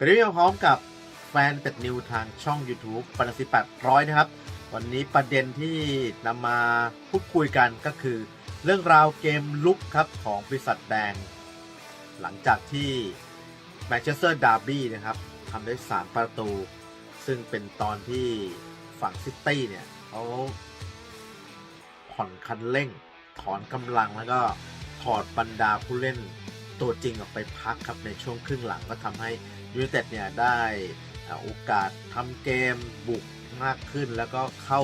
ไปเรียนพร้อมกับแฟนเป็ดนิวทางช่อง YouTube ปันสิแปดร้อยนะครับ วันนี้ประเด็นที่นำมาพูดคุยกันก็คือ เรื่องราวเกมลุกครับของบริษัทแดง หลังจากที่แมนเชสเตอร์ดาร์บี้นะครับทำได้ 3 ประตู ซึ่งเป็นตอนที่ฝั่งซิตี้เนี่ยเขาผ่อนคันเร่ง ถอนกำลังแล้วก็ถอดบรรดาผู้เล่นตัวจริงออกไปพักครับในช่วงครึ่งหลังก็ทำให้ ยูไนเต็ดเนี่ยได้อโอกาสทำเกมบุกมากขึ้น แล้วก็เข้า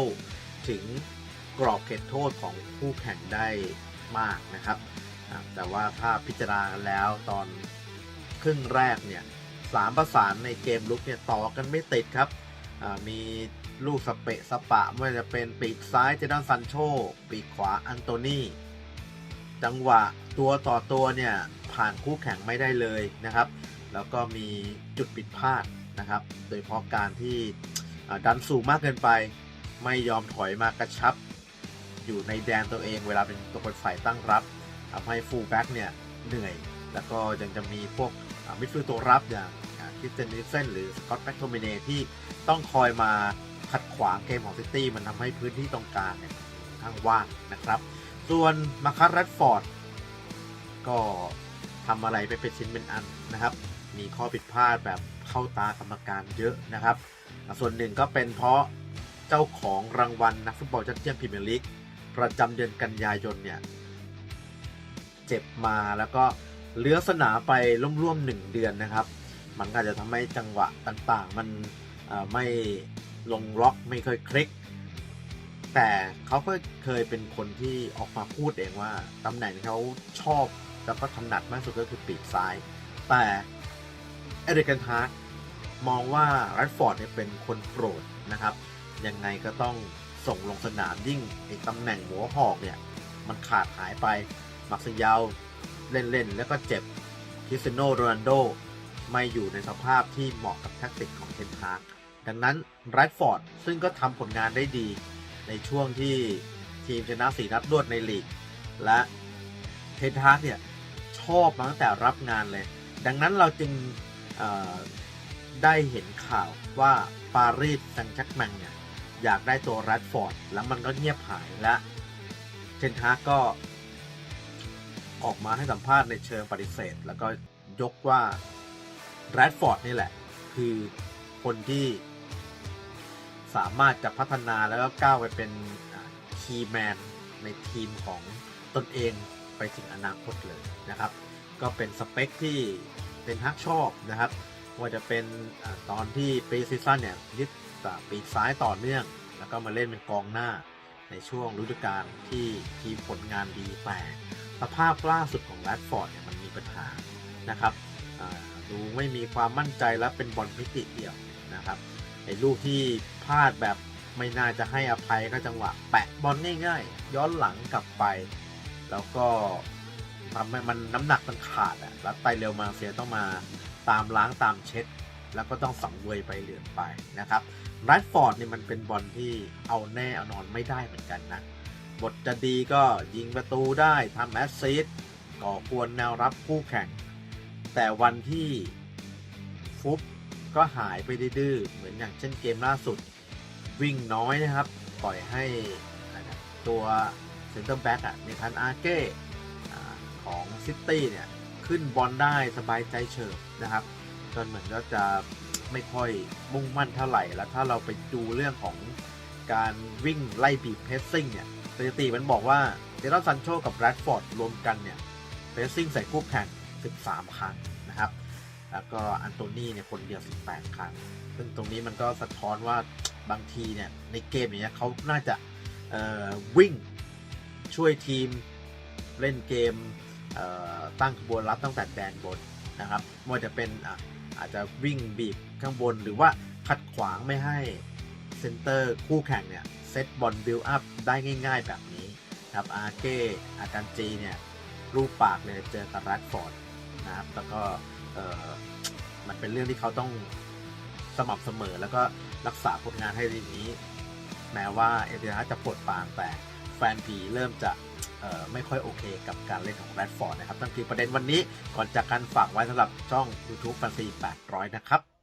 ถึงกรอบเขตโทษของคู่แข่งได้มากนะครับแต่ว่าถ้าพิจารณากันแล้วตอนครึ่งแรกเนี่ยสามประสานในเกมลุกเนี่ยต่อกันไม่ติดครับมีลูกสเปะสปะไม่ว่าจะเป็นปีกซ้ายเจดอนซันโชปีกขวาอันโตนีจังหวะตัวต่อตัวเนี่ยผ่านคู่แข่งไม่ได้เลยนะครับ แล้วก็มีจุดผิดพลาดนะครับ โดยเฉพาะการที่ดันสูงมากเกินไป ไม่ยอมถอยมากระชับ อยู่ในแดนตัวเอง เวลาเป็นตัวคนฝ่ายตั้งรับทำให้ฟูลแบ็กเนี่ยเหนื่อย แล้วก็ยังจะมีพวกมิดฟิลด์ตัวรับอย่างคริสเตนนิเซนหรือสกอตแบ็กโทมิเนที่ต้องคอยมาขัดขวางเกมของซิตี้มันทำให้พื้นที่ตรงกลางเนี่ยข้างว่างนะครับ ส่วนมาคัสแรดฟอร์ดก็ทำอะไรไปเป็นชิ้นเป็นอันนะครับ มีข้อผิดพลาดแบบเข้าตากรรมการเยอะนะครับ ส่วนหนึ่งก็เป็นเพราะเจ้าของรางวัลนักฟุตบอลยอดเยี่ยมพรีเมียร์ลีกประจำเดือนกันยายนเนี่ยเจ็บมาแล้วก็เลื้อสนามไปร่วมๆหนึ่งเดือนนะครับ มันก็อาจจะทำให้จังหวะต่างๆ มันไม่ลงล็อกไม่ค่อยคลิก แต่เขาก็เคยเป็นคนที่ออกมาพูดเองว่าตำแหน่งที่เขาชอบแล้วก็ถนัดมากสุดก็คือปีกซ้าย แต่ เอริกันฮาร์ดมองว่าแรดฟอร์ดเนี่ยเป็นคนโปรดนะครับ ยังไงก็ต้องส่งลงสนามยิ่งไอ้ตำแหน่งหัวหอกเนี่ยมันขาดหายไปมักซิยาวเล่นๆ แล้วก็เจ็บคริสเตียโนโรนัลโดไม่อยู่ในสภาพที่เหมาะกับแท็กติกของเทนฮากดังนั้นแรดฟอร์ดซึ่งก็ทำผลงานได้ดี ในช่วงที่ทีมชนะสีนัดรวดในลีก และเทนฮากเนี่ยชอบมาตั้งแต่รับงานเลย ดังนั้นเราจึง ได้เห็นข่าวว่าปารีสแซงต์แจ็คแมงเนี่ยอยากได้ตัวแรดฟอร์ดแล้วมันก็เงียบหายและเทนฮากก็ออกมาให้สัมภาษณ์ในเชิงปฏิเสธ แล้วก็ยกว่าแรดฟอร์ดนี่แหละ คือคนที่สามารถจะพัฒนาแล้วก็ก้าวไปเป็นคีย์แมนในทีมของตนเองไปถึงอนาคตเลยนะครับ ก็เป็นสเปคที่ เป็นฮักชอบนะครับว่าจะเป็นตอนที่ปีซีซั่นเนี่ยยึดปีกซ้ายต่อเนื่อง แล้วก็มาเล่นเป็นกองหน้าในช่วงฤดูกาลที่ทีมผลงานดีแต่สภาพล่าสุดของแรดฟอร์ดเนี่ยมันมีปัญหานะครับดูไม่มีความมั่นใจและเป็นบอลมิติเดียวนะครับไอ้ลูกที่พลาดแบบไม่น่าจะให้อภัยก็จังหวะ แปะบอลง่ายๆ ย้อนหลังกลับไป แล้วก็ ทำให้มันน้ำหนักมันขาดอะแล้วไตเร็วมาเสียต้องมาตามล้างตามเช็ด แล้วก็ต้องสังเวยไปเหลือนไปนะครับแรดฟอร์ดนี่มันเป็นบอลที่เอาแน่เอานอนไม่ได้เหมือนกันนะ บทจะดีก็ยิงประตูได้ทำแอสซิสต์ก่อกวนแนวรับคู่แข่ง แต่วันที่ฟุบก็หายไปดื้อเหมือนอย่างเช่นเกมล่าสุด วิ่งน้อยนะครับ ปล่อยให้ตัวเซนเตอร์แบ็กอะในทันอาเก้ ของซิตี้เนี่ยขึ้นบอลได้สบายใจเฉิบนะครับ จนเหมือนก็จะไม่ค่อยมุ่งมั่นเท่าไหร่ แล้วถ้าเราไปดูเรื่องของการวิ่งไล่บีบเพสซิ่งเนี่ยสถิติมันบอกว่าเจดอนซันโชกับแรดฟอร์ดรวมกันเนี่ยเพสซิ่งใส่คู่แข่ง 13 ครั้งนะครับ แล้วก็อันโตนี่เนี่ยคนเดียว 18 ครั้ง ซึ่งตรงนี้มันก็สะท้อนว่าบางทีเนี่ยในเกมอย่างเงี้ยเขาน่าจะวิ่งช่วยทีมเล่นเกม ตั้งขบวนรับตั้งแต่แดนบนนะครับไม่ว่าจะเป็นออาจจะวิ่งบีบข้างบนหรือว่าขัดขวางไม่ให้เซนเตอร์คู่แข่งเนี่ยเซตบอลบิลอัพได้ง่าย ๆ แบบนี้ครับอาเก้อาการจีเนี่ยรูปปากเลยเจอกับแรดฟอร์ดนะครับแล้วก็มันเป็นเรื่องที่เขาต้องสม่ำเสมอแล้วก็รักษาผลงานให้ดีนี้ แม้ว่าเอเดนาจะปวดปานแต่แฟนผีเริ่มจะ ไม่ค่อยโอเคกับการเล่นของแรดฟอร์ดนะครับนั่นคือประเด็นวันนี้ก่อนจากการฝากไว้สำหรับช่อง YouTube ฟันซี800 นะครับ